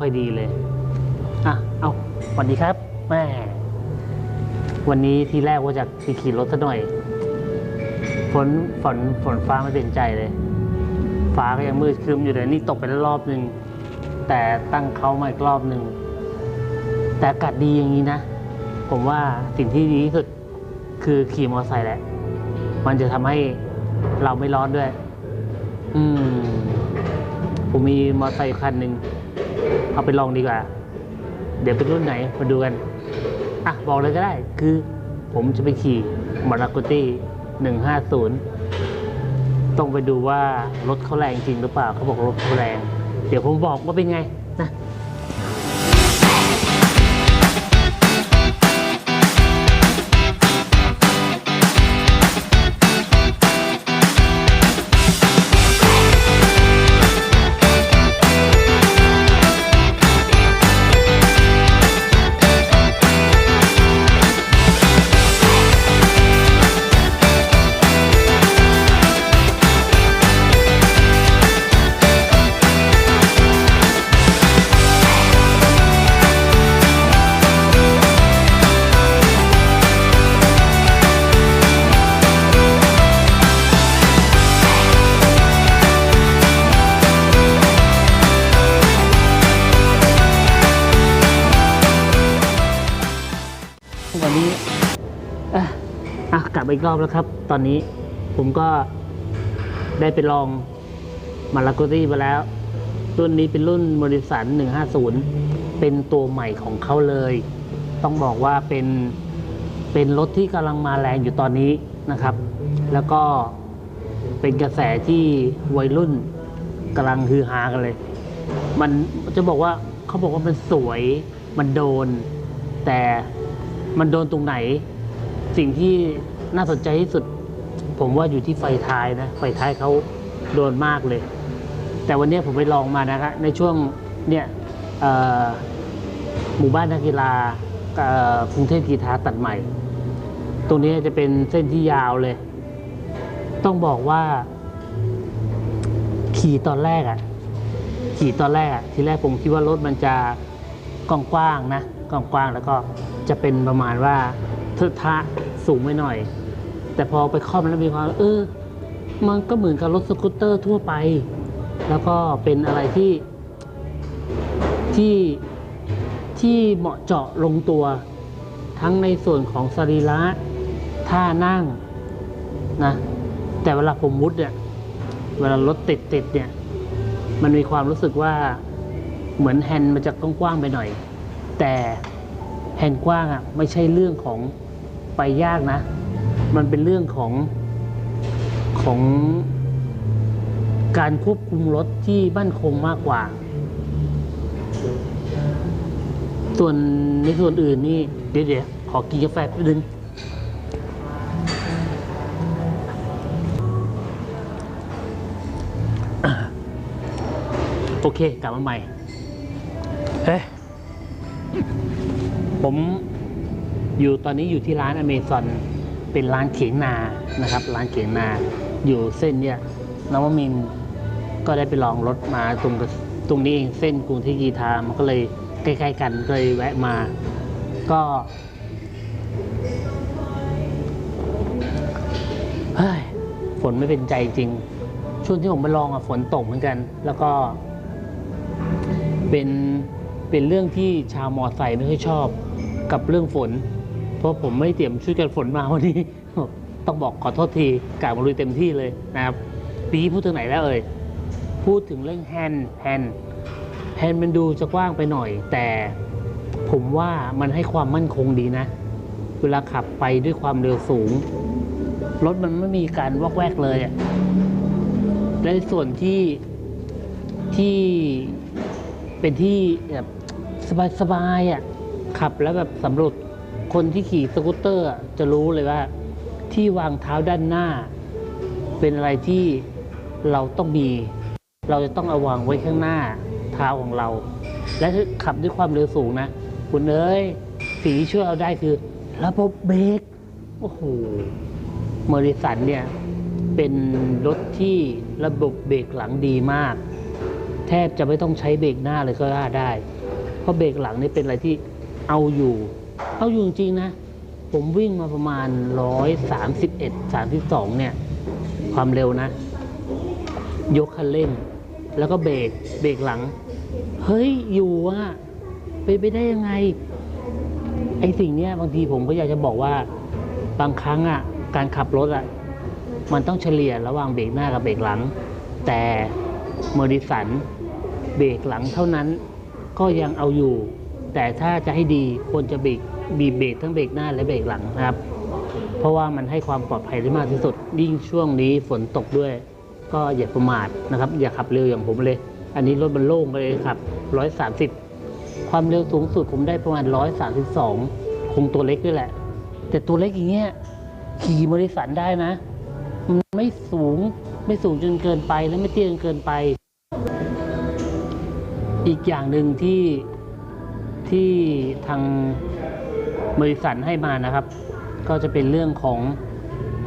ค่อยดีเลย อะ เอาสวัสดีครับ แม่ วันนี้ทีแรกว่าจะไปขี่รถซะหน่อย ฝน ฝน ฝนฟ้าไม่เป็นใจเลย ฟ้าก็ยังมืดครึมอยู่เลย นี่ตกไปแล้วรอบหนึ่ง แต่ตั้งเขามาอีกรอบหนึ่ง แต่อากาศดีอย่างนี้นะ ผมว่าสิ่งที่ดีที่สุดคือขี่มอเตอร์ไซค์แหละ มันจะทำให้เราไม่ร้อนด้วย อืมผมมีมอเตอร์ไซค์คันหนึ่ง เอาไปลองดีกว่า เดี๋ยวเป็นรุ่นไหนมาดูกันอะบอกเลยก็ได้คือผมจะไปขี่มารากุตี้หนึ่งห้าศูนย์ต้องไปดูว่ารถเขาแรงจริงหรือเปล่าเขาบอกรถเขาแรง เดี๋ยวผมบอกว่าเป็นไงนะ ลับมาอีกรอบแล้วครับ ตอนนี้ผมก็ได้ไปลองมาลาโกตี้มาแล้ว รุ่นนี้เป็นรุ่นบริสัน150 เป็นตัวใหม่ของเขาเลย ต้องบอกว่าเป็นเป็นรถที่กำลังมาแรงอยู่ตอนนี้นะครับ แล้วก็เป็นกระแสที่วัยรุ่นกำลังฮือฮากันเลย มันจะบอกว่าเขาบอกว่ามันสวย มันโดน แต่มันโดนตรงไหน สิ่งที่ น่าสนใจที่สุด ผมว่าอยู่ที่ไฟท้ายนะ ไฟท้ายเขาโดนมากเลย แต่วันนี้ผมไปลองมานะครับในช่วงเนี่ยหมู่บ้านนักกีฬากรุงเทพกีฬาตัดใหม่ ตรงนี้จะเป็นเส้นที่ยาวเลย ต้องบอกว่า ขี่ตอนแรกอะขี่ตอนแรกอะทีแรกผมคิดว่ารถมันจะกว้างๆนะกว้างๆแล้วก็จะเป็นประมาณว่า ทอะสูงไม่หน่อย แต่พอไปคล่อมแล้วมีความเออ มันก็เหมือนกับรถสกูตเตอร์ทั่วไป แล้วก็เป็นอะไรที่ที่ที่เหมาะเจาะลงตัว ทั้งในส่วนของสรีระท่านั่งนะแต่เวลาผมมุดเนี่ยเวลารถติดติดเนี่ย มันมีความรู้สึกว่าเหมือนแฮนด์มันจะกว้างๆไปหน่อย แต่แฮนด์กว้างอะไม่ใช่เรื่องของ ไปยากนะ มันเป็นเรื่องของของการควบคุมรถที่มั่นคงมากกว่า ส่วนในส่วนอื่นนี่เดี๋ยวเดี๋ยวขอกินกาแฟแป๊บนึงโอเค กลับมาใหม่ เฮ้ผม อยู่ตอนนี้อยู่ที่ร้านอเมซอนเป็นร้านเขียงนานะครับ ร้านเขียงนาอยู่เส้นเนี่ยนวมินก็ได้ไปลองรถมาตรงตรงนี้เองเส้นกรุงเทพกีทามันก็เลยใกล้ๆกันก็เลยแวะมา ก็เฮ้ยฝนไม่เป็นใจจริง ช่วงที่ผมไปลองอะฝนตกเหมือนกัน แล้วก็ เป็นเป็นเรื่องที่ชาวมอไซค์ไม่ค่อยชอบกับเรื่องฝน เพราะผมไม่เตรียมชุดกันฝนมาวันนี้ ต้องบอกขอโทษทีกล่าวมาลุยเต็มที่เลยนะครับปีนี้พูดถึงไหนแล้วเอ่ยพูดถึงเรื่องแฮนด์แฮนด์แฮนด์มันดูจะกว้างไปหน่อย แต่ผมว่ามันให้ความมั่นคงดีนะ เวลาขับไปด้วยความเร็วสูง รถมันไม่มีการวอกแวกเลยอะและในส่วนที่ที่เป็นที่แบบสบายๆอะขับแล้วแบบสำรวจ คนที่ขี่สกูตเตอร์จะรู้เลยว่า ที่วางเท้าด้านหน้า เป็นอะไรที่เราต้องมี เราจะต้องเอาวางไว้ข้างหน้าเท้าของเรา และขับด้วยความเร็วสูงนะ คุณเอ้ยสิ่งที่ช่วยเอาได้คือระบบเบรกโอ้โหเมอริสันเนี่ยเป็นรถที่ระบบเบรกหลังดีมาก แทบจะไม่ต้องใช้เบรกหน้าเลยก็ได้ เพราะเบรกหลังนี่เป็นอะไรที่เอาอยู่ เอาอยู่จริงๆนะ ผมวิ่งมาประมาณ 131 32 เนี่ย ความเร็วนะ ยกคันเร่ง แล้วก็เบรกเบรกหลัง เฮ้ย อยู่อะไปไปได้ยังไง ไอสิ่งเนี้ยบางทีผมก็อยากจะบอกว่า บางครั้งอะการขับรถอะมันต้องเฉลี่ยระหว่างเบรกหน้ากับเบรกหลัง แต่เมอร์ดิสันเบรกหลังเท่านั้นก็ยังเอาอยู่ แต่ถ้าจะให้ดีควรจะเบรกบีบเบรกทั้งเบรกหน้าและเบรกหลังนะครับ เพราะว่ามันให้ความปลอดภัยได้มากที่สุดยิ่งช่วงนี้ฝนตกด้วย ก็อย่าประมาทนะครับ อย่าขับเร็วอย่างผมเลย อันนี้รถมันโล่งไปเลยครับ 130 ความเร็วสูงสุดผมได้ประมาณ 132 คงตัวเล็กด้วยแหละ แต่ตัวเล็กอย่างเงี้ยขี่มอเตอร์สันได้นะ มันไม่สูงไม่สูงจนเกินไปและไม่เตี้ยจนเกินไป อีกอย่างหนึ่งที่ ที่ทางบริษัทให้มานะครับ ก็จะเป็นเรื่องของ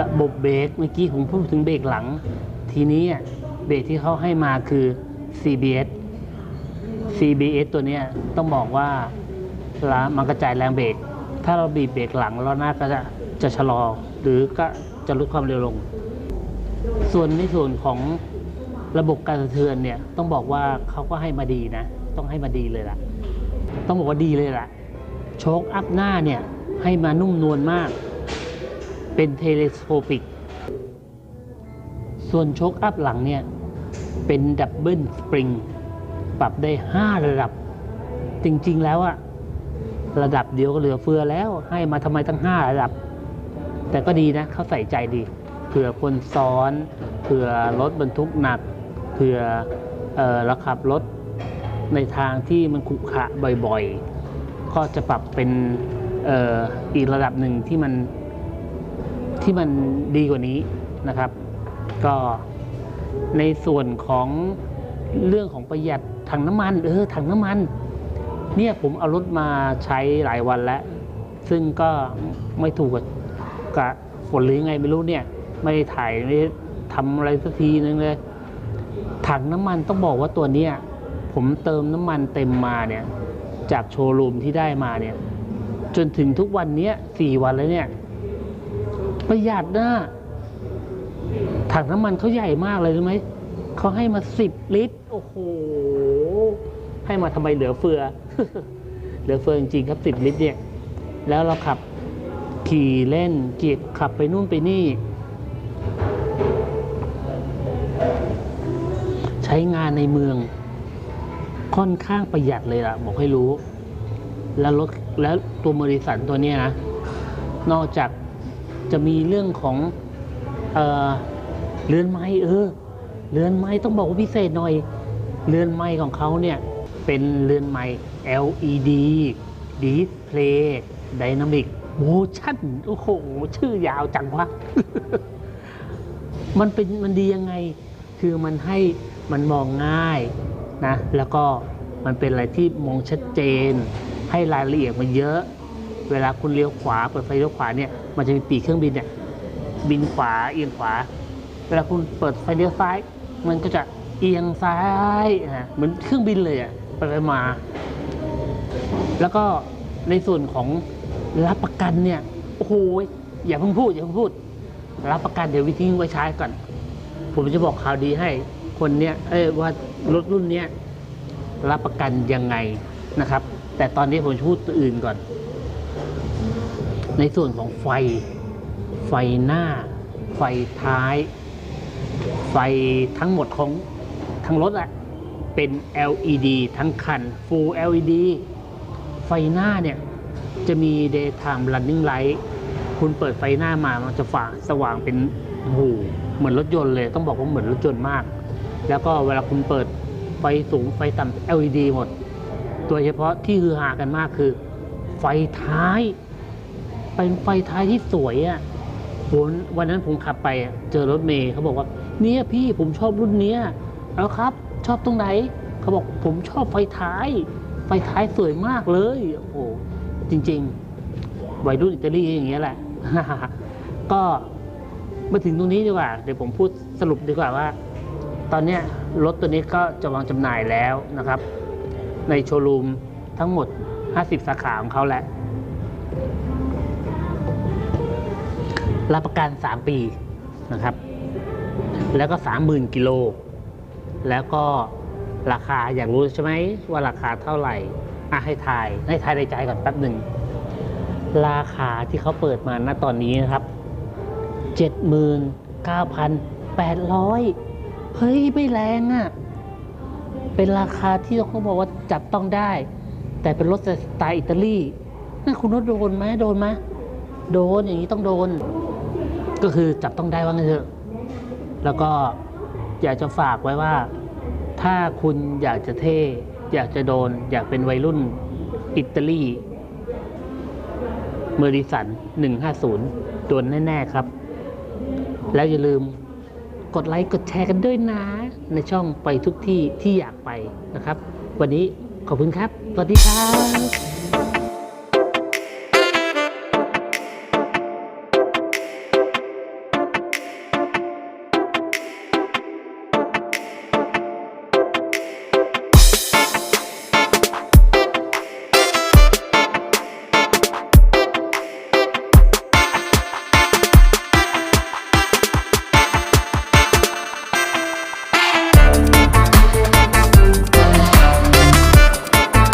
ระบบเบรกเมื่อกี้ผมพูดถึงเบรกหลัง ทีนี้เบรกที่เขาให้มาคือ CBS CBS ตัวนี้ต้องบอกว่าละมันกระจายแรงเบรก ถ้าเราบีบเบรกหลังล้อหน้าก็จะจะชะลอ หรือก็จะลดความเร็วลง ส่วนในส่วนของระบบการสะเทือนเนี่ยต้องบอกว่าเขาก็ให้มาดีนะ ต้องให้มาดีเลยล่ะ ต้องบอกว่าดีเลยล่ะ โชคอัพหน้าเนี่ย ให้มานุ่มนวลมาก เป็นเทเลสโคปิก ส่วนโชคอัพหลังเนี่ย เป็นดับเบิลสปริง ปรับได้ 5 ระดับ จริงๆแล้วอะระดับเดียวก็เหลือเฟือแล้ว ให้มาทำไมตั้ง 5 ระดับ แต่ก็ดีนะเขาใส่ใจดีเผื่อคนซ้อนเผื่อรถบรรทุกหนักเผื่อเออเราขับรถ ในทางที่มันขุขะบ่อยๆ ก็จะปรับเป็นอออีกระดับหนึ่งที่มันที่มันดีกว่านี้นะครับ ก็ในส่วนของเรื่องของประหยัดถังน้ำมันเออถังน้ำมัน เนี่ยผมเอารถมาใช้หลายวันแล้ว ซึ่งก็ไม่ถูกกับฝนหรือไงไม่รู้เนี่ย ไม่ได้ถ่ายไม่ได้ทำอะไรสักทีนึงเลยถังน้ำมันต้องบอกว่าตัวเนี้ย ผมเติมน้ำมันเต็มมาเนี่ยจากโชว์รูมที่ได้มาเนี่ยจนถึงทุกวันนี้สี่วันแล้วเนี่ยประหยัดนะถังน้ำมันเขาใหญ่มากเลยรู้ไหมเขาให้มาสิบลิตร โอ้โห ให้มาทำไมเหลือเฟือ เหลือเฟือจริงๆครับสิบลิตรเนี่ย แล้วเราขับขี่เล่นเก็บขับไปนู่นไปนี่ ใช้งานในเมือง ค่อนข้างประหยัดเลยล่ะ บอกให้รู้ แล้วรถแล้วตัวเมริสันตัวนี้นะ นอกจากจะมีเรื่องของเออเรือนไม้เออเรือนไม้ต้องบอกว่าพิเศษหน่อย เรือนไม้ของเขาเนี่ยเป็นเรือนไม้ LED Display Dynamic Motion โอ้โห ชื่อยาวจังวะมันเป็นมันดียังไง คือมันให้มันมองง่าย นะแล้วก็มันเป็นอะไรที่มองชัดเจน ให้รายละเอียดมันเยอะ เวลาคุณเลี้ยวขวาเปิดไฟเลี้ยวขวาเนี่ยมันจะมีปีกเครื่องบินเนี่ยบินขวาเอียงขวา เวลาคุณเปิดไฟเลี้ยวซ้าย มันก็จะเอียงซ้ายอะเหมือนเครื่องบินเลยอะไปไปมา แล้วก็ในส่วนของรับประกันเนี่ยโอ้โหอย่าเพิ่งพูดอย่าเพิ่งพูด รับประกันเดี๋ยววิทิ้งไว้ใช้ก่อน ผมจะบอกข่าวดีให้คนเนี้ยเอ้ยว่า รถรุ่นนี้รับประกันยังไงนะครับ แต่ตอนนี้ผมจะพูดตัวอื่นก่อน ในส่วนของไฟ ไฟหน้า ไฟท้าย ไฟทั้งหมดของทั้งรถอะเป็น LED ทั้งคัน Full LED ไฟหน้าเนี่ย จะมี daytime running light คุณเปิดไฟหน้ามามันจะฝ่าสว่างเป็นโอ้โหเหมือนรถยนต์เลย ต้องบอกว่าเหมือนรถยนต์มาก แล้วก็เวลาคุณเปิดไฟสูงไฟต่ำ LED หมด โดยเฉพาะที่ฮือฮากันมากคือ ไฟท้าย เป็นไฟท้ายที่สวยอะ่ะผมวันนั้นผมขับไปเจอรถเมย์เขาบอกว่า เนี่ยพี่ผมชอบรุ่นเนี้ยแล้วครับ ชอบตรงไหนเขาบอกผมชอบไฟท้าย ไฟท้ายสวยมากเลยโอ้โหจริง ๆ วัยรุ่นอิตาลีอย่างเงี้ยแหละ ก็มาถึงตรงนี้ดีกว่า เดี๋ยวผมพูดสรุปดีกว่าว่า ตอนนี้รถตัวนี้ก็จะวางจำหน่ายแล้วนะครับ ในโชว์รูมทั้งหมด 50 สาขาของเขาแหละ รับประกัน 3 ปีนะครับ แล้วก็ 30,000 กิโล แล้วก็ราคาอยากรู้ใช่ไหมว่าราคาเท่าไหร่อะให้ทายให้ทายในใจก่อนแป๊บหนึ่ง ราคาที่เขาเปิดมาณตอนนี้นะครับ 79,800 เฮ้ยไม่แรงอะ่ะ เป็นราคาที่เขาบอกว่าจับต้องได้ แต่เป็นรถสไตล์อิตาลีนั่นคุณรถโดนไหมโดนไหมโดนอย่างนี้ต้องโดน ก็คือจับต้องได้ว่างั้นเถอะแล้วก็อยากจะฝากไว้ว่า ถ้าคุณอยากจะเท่ อยากจะโดน อยากเป็นวัยรุ่นอิตาลีเมอริสัน 150 โดนแน่ ๆ ครับ แล้วอย่าลืม กดไลค์กดแชร์กันด้วยนะ ในช่องไปทุกที่ที่อยากไปนะครับ วันนี้ขอบคุณครับ สวัสดีครับ